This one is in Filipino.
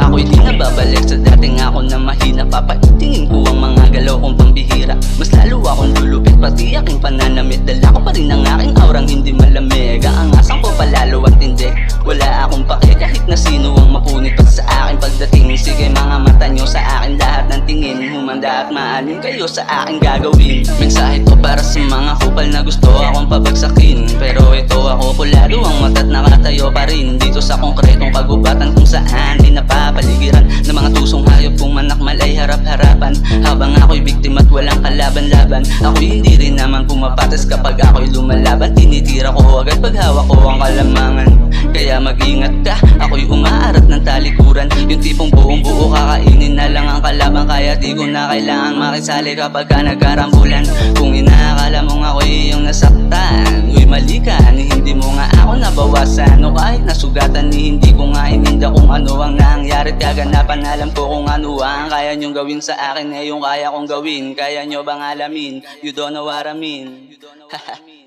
Ako'y di na babalik sa dating ako na mahina. Papaitingin ko ang mga galaw kong pambihira. Mas lalo akong lulupit pati aking pananamit. Dala ko pa rin ang aking aurang palalo at hindi. Wala akong pake. Kahit na sino ang mapunit pa sa akin pagdating. Sige mga mata nyo sa akin lahat ng tingin. Humanda at maalin kayo sa aking gagawin. Mensahe to para sa mga kupal na gusto akong pabagsakin Pero ito ako kulado ang mata't nakatayo pa rin. Dito sa konkretong kagubatan kung saan Di napapaligiran. Ng mga tusong hayop Kung manakmal ay harap-harapan. Habang ako'y biktima at walang kalaban-laban Ako'y hindi rin naman pumapatas kapag ako'y lumalaban. Tinitira ko agad pag hawak ko ang kalamangan. Kaya mag-ingat ka, ako'y umaarat ng talikuran. Yung tipong buong buo kakainin na lang ang kalaban. Kaya di ko na kailangan makisali kapag ka nagkarambulan. Kung inaakala mong ako'y Nasugatan ni hindi ko nga ininda kung ano ang nangyari. Kaganapan Alam ko kung ano ang kaya nyong gawin sa akin. Eh yung kaya kong gawin, kaya nyo bang alamin? You don't know what I mean